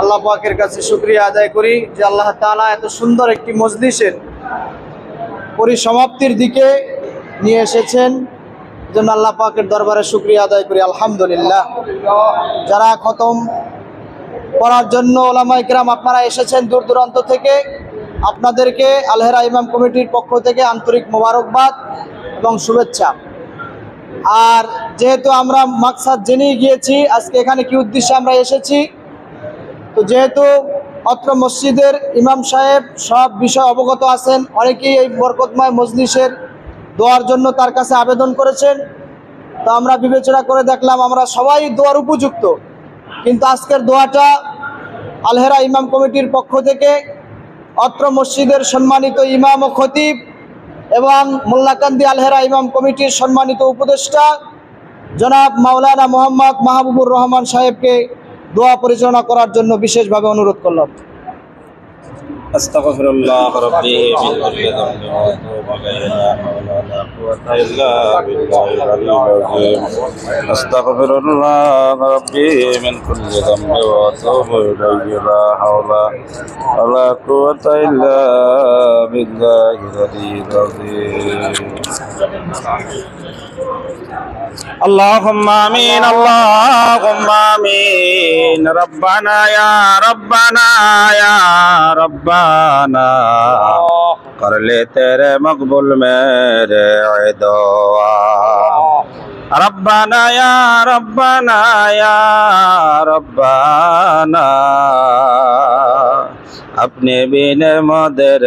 আল্লাহ পাকের কাছে শুক্রিয়া আদায় করি যে আল্লাহ তাআলা এত সুন্দর একটি মজলিসের পরিসমাপ্তির দিকে নিয়ে এসেছেন। জন্য আল্লাহ পাকের দরবারে শুক্রিয়া আদায় করি, আলহামদুলিল্লাহ। যারা খতম করার জন্য ওলামা ইকরাম আপনারা এসেছেন দূর দূরান্ত থেকে, আপনাদেরকে আলহেরা ইমাম কমিটির পক্ষ থেকে আন্তরিক মোবারকবাদ এবং শুভেচ্ছা। আর যেহেতু আমরা মাকসাদ জেনেই গিয়েছি, আজকে এখানে কি উদ্দেশ্যে আমরা এসেছি তো যেহেতু অত্র মসজিদের ইমাম সাহেব সব বিষয় অবগত আছেন, অনেকেই এই বরকতময় মজলিসের দোয়ার জন্য তার কাছে আবেদন করেছেন। তো আমরা বিবেচনা করে দেখলাম, আমরা সবাই দোয়ার উপযুক্ত। কিন্তু আজকের দোয়াটা আলহেরা ইমাম কমিটির পক্ষ থেকে অত্র মসজিদের সম্মানিত ইমাম ও খতিব এবং মোল্লাকান্দি আলহেরা ইমাম কমিটির সম্মানিত উপদেষ্টা জনাব মাওলানা মোহাম্মদ মাহবুবুর রহমান সাহেবকে দোয়া পরিচালনা করার জন্য বিশেষভাবে অনুরোধ করলাম أستغفر الله ربي من كل ذنب وأتوب إليه لا حول ولا قوة إلا بالله العلي العظيم اللهم امين اللهم امين ربنا يا ربنا يا ربنا کر لے تیرے مقبول میرے دعا ربنا یا ربنا یا ربنا আপনি বিনে মদের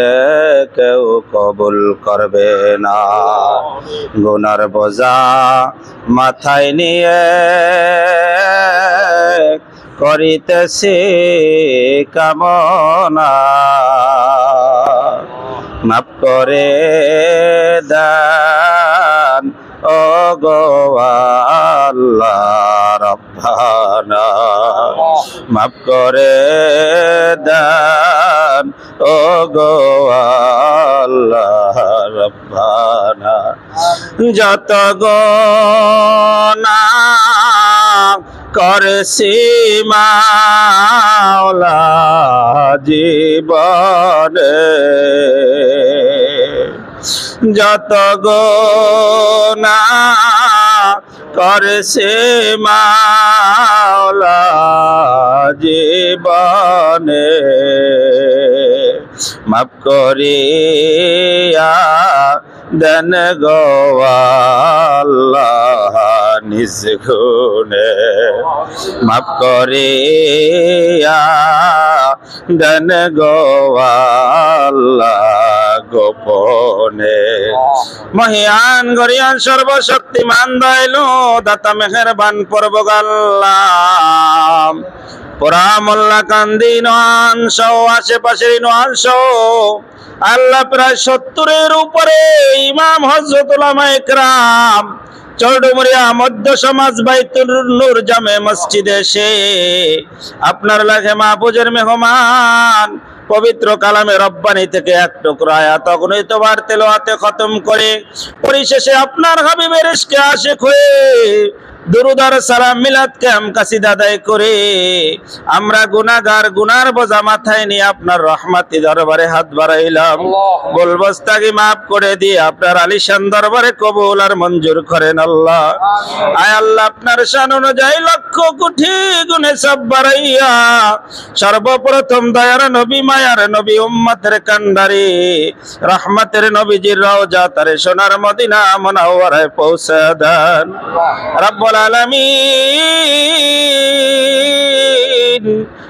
কেউ কবুল করবে না। গুনার বোঝা মাথায় নিয়ে করিতেছি কামনা। মাফ করে দান রব্বানা। মাফ করে দান ও আল্লাহ রব্বানা। যত গো না করছি মাওলা জীবনে যত না করছে মাওলা জীবনে মাফ করিয়া দেন গোয়াল্লা নিজ গুণে মাফ করিয়া দেন গো আল্লাহ গোপনে। মহিয়ান গরিয়ান সর্বশক্তিমান দয়ালু, দাতা মেহেরবান পর্বগাল্লাম পোড়া মোল্লা কান্দি নোয়ান সহ, আশেপাশের সহ, আল্লাহ প্রায় সত্তরের উপরে ইমাম হজরত উলামা একরাম মধ্য জামে মসজিদে সে আপনার পবিত্র কালামে রব্বানি থেকে এক টুকরা তখনই বার তেলোয়াতে খতম করে, পরিশেষে আপনার হাবিবের আশেখ হয়ে দুরুদার সালাম মিলাদ ক্যাম কাসিদ আদায় করে। আমরা গুনাগার গুনার বোঝা মাথায় নিয়ে আপনার রহমাতি দরবারে হাত বাড়াইলাম। বলবস্তাকে মাফ করে দিয়ে আপনার আলিশান দরবারে কবুল আর মঞ্জুর করেন আল্লাহ। আয় আল্লাহ আপনার শান অনুযায়ী লক্ষ কোটি গুণে সব বাড়াইয়া সর্বপ্রথম দয়ার নবী মায়ার নবী উম্মতের কান্ডারি রহমতের নবীজির রওজা তারে সোনার মদিনা মনাওয়ারায় পৌঁছে দেন। রব্বুল আলামিন।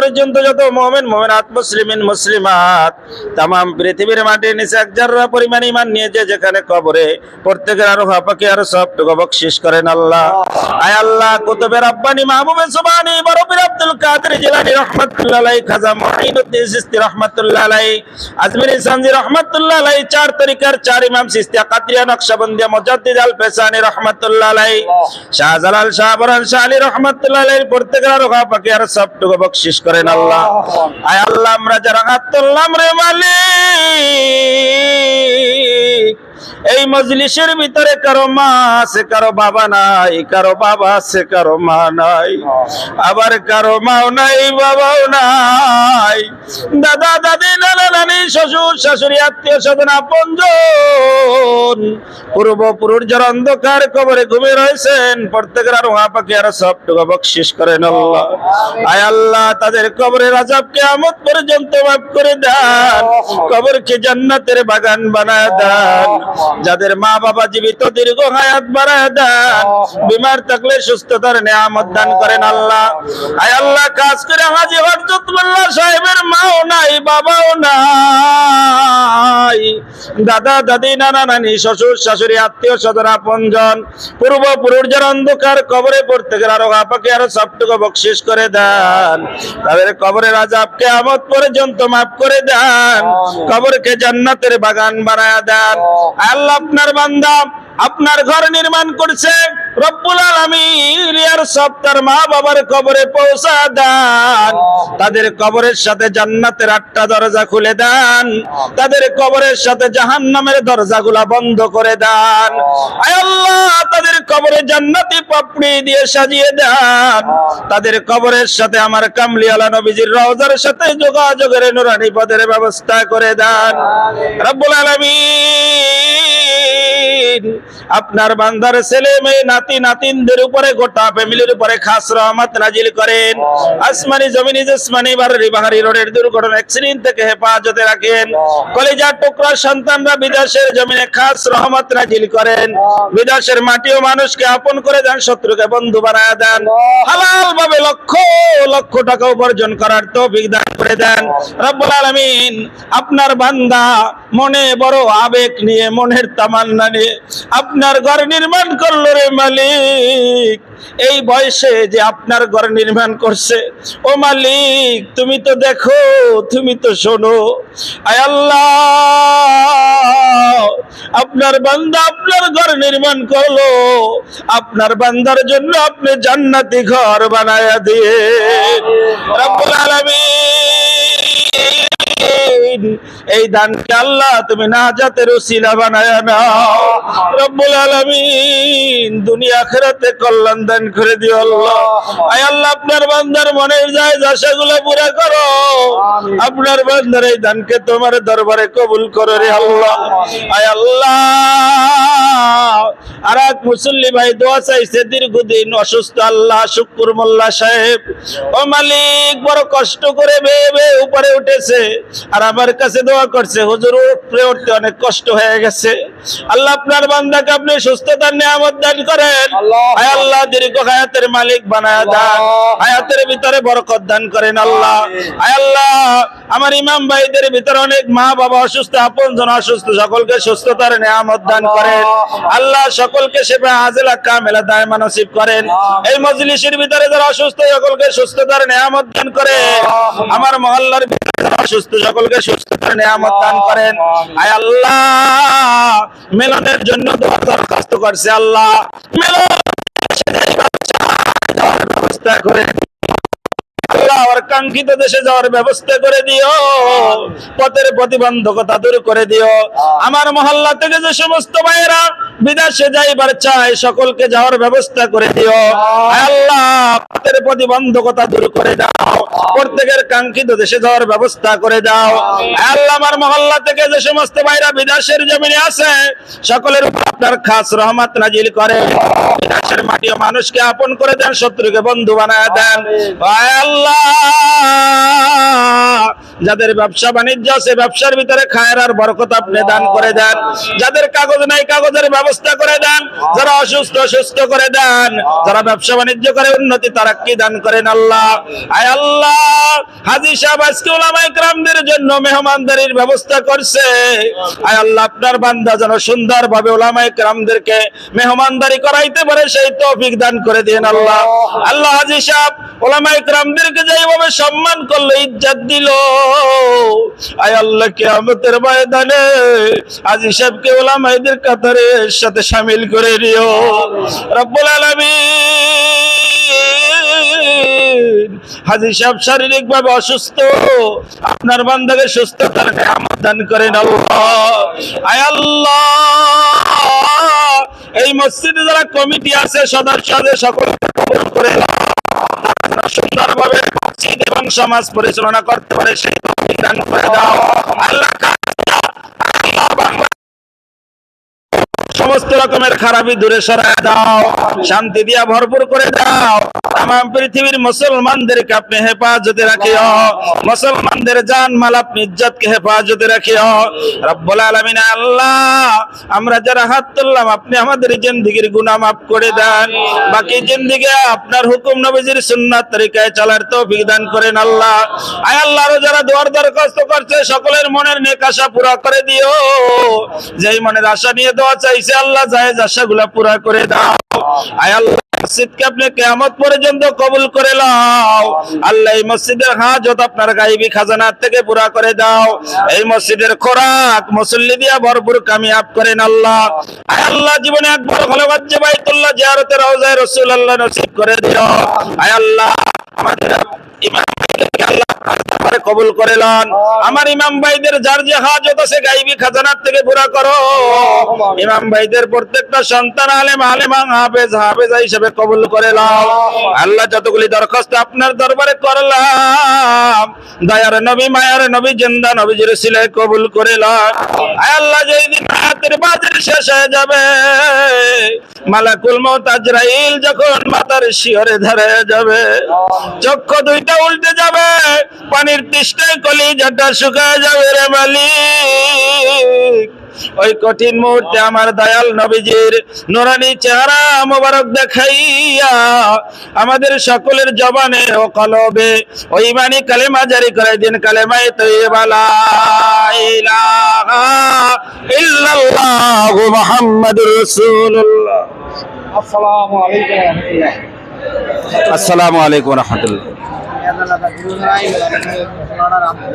পর্যন্ত যত মোমেন মোমেনাত মুসলিমিন, মুসলিমাত তাম পৃথিবীর মাটির নিচে এক জাররা পরিমাণ ইমান নিয়ে যে যেখানে কবরে প্রত্যেকের আরও হাপাকে আরও সবটুকু বকশিস করেন আল্লাহ। আয় আল্লাহ, কুতুবের আব্বানি মাহবুবে সুবানি বরফির আব্দুল কাদের জিলানি রহমাতুল্লাহ আলাইহি, খাজা মুঈনুদ্দিন সিস্তি রহমাতুল্লাহ আলাইহি, আজমিরি সানজি রহমাতুল্লাহ আলাইহি, চার তরিকার চার ইমাম সিস্তিয়া কাদরিয়া নকশবন্দিয়া, মুজাদ্দিদ আল ফেসানি রহমাতুল্লাহ আলাইহি, শাহজালাল শাহ বরান শাহ আলী রহমাতুল্লাহ আলাইহির প্রত্যেকের আরও হাপাকে আরও সবটুকু বকশিস করেন আল্লাহ আয় আল্লাহ আমরা যারা হাত তুললাম রে মালিক এই মজলিসের ভিতরে কারও মা আছে, কারও বাবা নাই, কারও বাবা আছে, কারও মা নাই। আবার কারও মাও নাই, বাবাও নাই। দাদা, দাদি, নানা, নানি, শ্বশুর, শাশুড়ি, আত্মীয় স্বজন, আপনজন। পূর্বপুরুষ যারা অন্ধকার কবরে ঘুমিয়ে রয়েছেন, প্রত্যেকের আর ওহা পাখি আর সবটুকু বকশিস করেন আল্লাহ। আয় আল্লাহ, তাদের কবরের আজাব কিয়ামত পর্যন্ত মাফ করে দেন। কবরকে জান্নাতের বাগান বানায় দেন। যাদের মা বাবা জীবিত দীর্ঘ হায়াত বাড়ায় দেন বিমার থাকলে সুস্থতার নিয়ামত দান করেন আল্লাহ। আয় আল্লাহ কাজ করে হাজি হরজতুল্লাহ সাহেবের মাও নাই বাবাও নাই। দাদা দাদি নানা নানি শ্বশুর শাশুড়ি আত্মীয় স্বজন আপনজন পূর্বপুরুষ যারা অন্ধকার কবরে প্রত্যেকের আরও আপাকে আরও সবটুকু বকশিস করে দেন। তাদের কবরের আজাবকে আমত পর্যন্ত মাফ করে দেন। কবরকে জান্নাতের বাগান বানায় দেন। আল্লাহ আপনার বান্দা আপনার ঘর নির্মাণ করছে। রব্বুল সব তার মা বাবার কবরে পৌঁছা দেন। তাদের কবরের সাথে জান্নাতের আটটা দরজা খুলে দেন। তাদের কবরের সাথে জাহান্নামের দরজাগুলা বন্ধ করে দেন। আল্লাহ তাদের কবরে জান্নাতি পাপড়ি দিয়ে সাজিয়ে দেন। তাদের কবরের সাথে আমার কামলিওয়ালা নবীজির রওজার সাথে যোগাযোগের নুরানি পদের ব্যবস্থা করে দেন। রব্বুল আলামিন, আপনার বান্দার ছেলে মেয়ে, নাতি, নাতিনদের উপরে, গোটা ফ্যামিলির উপরে খাস রহমত নাজিল করেন। আসমানি জমিনি, জসমানি বাড়ি বাহারি রোডের দুর্ঘটনা, অ্যাক্সিডেন্ট থেকে হেফাজতে রাখেন। কলেজার টুকরা সন্তানরা বিদেশের জমিনে খাস রহমত নাজিল করেন। বিদেশের মাটি ও মানুষকে আপন করে দেন, শত্রুকে বন্ধু বানায় দেন। হালাল ভাবে লক্ষ লক্ষ টাকা উপার্জন করার তৌফিক দান করে দেন। রব্বুল আলামিন, আপনার বান্দা মনে বড় আবেগ নিয়ে, মনের তামান্না নিয়ে আপনার ঘর নির্মাণ করল রে মালিক। এই বয়সে যে আপনার ঘর নির্মাণ করছে, ও মালিক, তুমি তো দেখো, তুমি তো শোনো। আয় আল্লাহ, আপনার বান্দা আপনার ঘর নির্মাণ করল। আপনার বান্দার জন্য আপনি জান্নাতি ঘর বানায়া দিয়ে। রব্বুল আলামিন। এই দানকে আল্লাহ তুমি না যাতে রসিলা বানায় নাও। রব্বুল আলামিন দুনিয়া আখিরাতে কল্যাণ দান করে দিও আল্লাহ। আয় আল্লাহ আপনার বান্দার মনের যায় আশাগুলো পুরা করো। আপনার বান্দার এই দানকে তোমার দরবারে কবুল করো রে আল্লাহ। আয় আল্লাহ আর এক মুসল্লি ভাই দোয়া চাইছে দীর্ঘদিন অসুস্থ আল্লাহ শুক্কুর মোল্লা সাহেব। ও মালিক বড় কষ্ট করে বেয়ে বেয়ে উপরে উঠেছে। আর আমার কাছে দোয়া করছে হুজুর উপরে উঠতে অনেক কষ্ট হয়ে গেছে। আল্লাহ আপনার বান্দাকে আপনি সুস্থতার নিয়ামত দান করেন। আয় আল্লাহ দীর্ঘ হায়াতের মালিক বানায় দান। হায়াতের ভিতরে বরকত দান করেন আল্লাহ। আয় আল্লাহ আমার ইমাম ভাইদের ভিতরে অনেক মা বাবা অসুস্থ আপন জন অসুস্থ সকলকে সুস্থতার নিয়ামত দান করেন। আল্লাহ সকলকে সেবা হাজেলা কামেলা দায়মা নসিব করেন। এই মজলিসের ভিতরে যারা অসুস্থ সকলকে সুস্থতার নিয়ামত দান করে আমার মহল্লার ভিতরে যারা অসুস্থ সকলকে সুস্থতার নিয়ামত দান করেন। আয় আল্লাহ, মেলনের জন্য দোয়া দরখাস্ত করছে আল্লাহ। মেলন ব্যবস্থা করে কাঙ্ক্ষিত দেশে যাওয়ার ব্যবস্থা করে দিও। পথের প্রতিবন্ধকতা দূর করে দিও। আমার মহল্লা থেকে যে সমস্ত ভাইয়েরা বিদেশে যাইবার চায়, সকলকে যাওয়ার ব্যবস্থা করে দিও। আল্লাহ, পথের প্রতিবন্ধকতা দূর করে দাও। প্রত্যেকের কাঙ্ক্ষিত দেশে যাওয়ার ব্যবস্থা করে দাও। আল্লাহ, আমার মহল্লা থেকে যে সমস্ত ভাইরা বিদেশের জমিনে আছে, সকলের উপর আপনার খাস রহমত নাজিল করে। বিদেশের মাটি ও মানুষকে আপন করে দেন, শত্রুকে বন্ধু বানায় দেন। যাদের ব্যবসা বাণিজ্য আছে, ব্যবসার ভিতরে খায়ের আর বরকত আপনি দান করে দেন। যাদের কাগজ নাই, কাগজের ব্যবস্থা করে দেন। যারা অসুস্থ সুস্থ করে দেন। যারা ব্যবসা বাণিজ্য করে, উন্নতি তারাক্কি দান করেন আল্লাহ? আয় আল্লাহ, হাজি সাহেব আজকে ওলামা ইকরামদের জন্য মেহমানদারির ব্যবস্থা করছে। আয় আল্লাহ, আপনার বান্দা যেন সুন্দর ভাবে ওলামা মেহমানদারি করাইতে পারে সেই তৌফিক দান করে দিন আল্লাহ। আল্লাহ। হাজি সাহেব ওলামা ইকরামদেরকে যেভাবে সম্মান করল ইজ্জত দিল। আয় আল্লাহ কিয়ামতের ময়দানে হাজি সাহেবকে ওলামাইদের কাতারে সাথে শামিল করে নিও। রব্বুল আলামিন। হাজি সাহেব শারীরিক ভাবে অসুস্থ আপনার বান্দাকে সুস্থতার দান করেন আল্লাহ। আয় আল্লাহ। এই মসজিদে যারা কমিটি আছে সদস্যদের সকলকে কবুল করে সুন্দরভাবে মসজিদ এবং সমাজ পরিচালনা করতে পারে, সেই দান করে দাও। আল্লাহ সমস্ত রকমের খারাপি দূরে সরায় দাও, শান্তি দিয়া ভরপুর করে দাও। তাম পৃথিবীর মুসলমানদেরকে আপনি হেফাজতে রাখিও, মুসলমানদের জান মাল আপনি ইজ্জতকে হেফাজতে রাখিও। রব্বুল আলামিন, আল্লাহ, আমরা যারা হাত তুললাম, আপনি আমাদের জিন্দিগির গুনাহ মাফ করে দেন। বাকি জিন্দিগি আপনার হুকুম নবীজির সুন্নাত তরিকায় চলার তৌফিক দান করেন আল্লাহ। আয় আল্লাহ আরও যারা দোয়ার দরখাস্ত করছে, সকলের মনের নেক আশা পুরা করে দিও। যেই মনের আশা নিয়ে দোয়া চাইছে আল্লাহ জায়েজ আশাগুলা পুরা করে দাও। আয় আল্লাহ আল্লাহ খাজানার থেকে পুরা করে দাও। এই মসজিদের খোরাক দিয়া কামিয়াব করেন আল্লাহ। আল্লাহ জীবনে ভালো রাসূলুল্লাহ নসিব করে দিও। আয় আল্লাহ আমাদের ইমাম কবুল করে লন আমার ইমাম ভাইদের যার যে হাজত আছে গাইবি খাজানার থেকে পুরা করো। ইমাম ভাইদের প্রত্যেকটা সন্তান আলেম আলেমা হাফেজ হাফেজা হিসেবে কবুল করে লাও আল্লাহ যতগুলি দরখাস্ত আপনার দরবারে করলাম দয়ার নবী মায়ার নবী জিন্দা নবীজির সিলে কবুল করে লাও আল্লাহ যেই দিন হায়াতের বাজার শেষ হয়ে যাবে মালাকুল মউত আজরাইল যখন মাতার শিয়রে ধরে যাবে চক্ষু দুইটা উল্টে যাবে। পানির তৃষ্ণায় কলিজাটা শুকায় যাবে রে মালিক। ওই কঠিন মুহূর্তে আমার দয়াল নবীজির নোরানি চেহারা মোবারক দেখাইয়া আমাদের সকলের জবানে ও কলবে ওই মানি কালেমা জারি করে দিন। কালেমাই তৈবা লা ইলাহা ইল্লাল্লাহু মুহাম্মাদুর রাসূলুল্লাহ। আসসালামু আলাইকুম রাহমাতুল্লাহ। আসসালামু আলাইকুম ওয়া রাহমাতুল্লাহ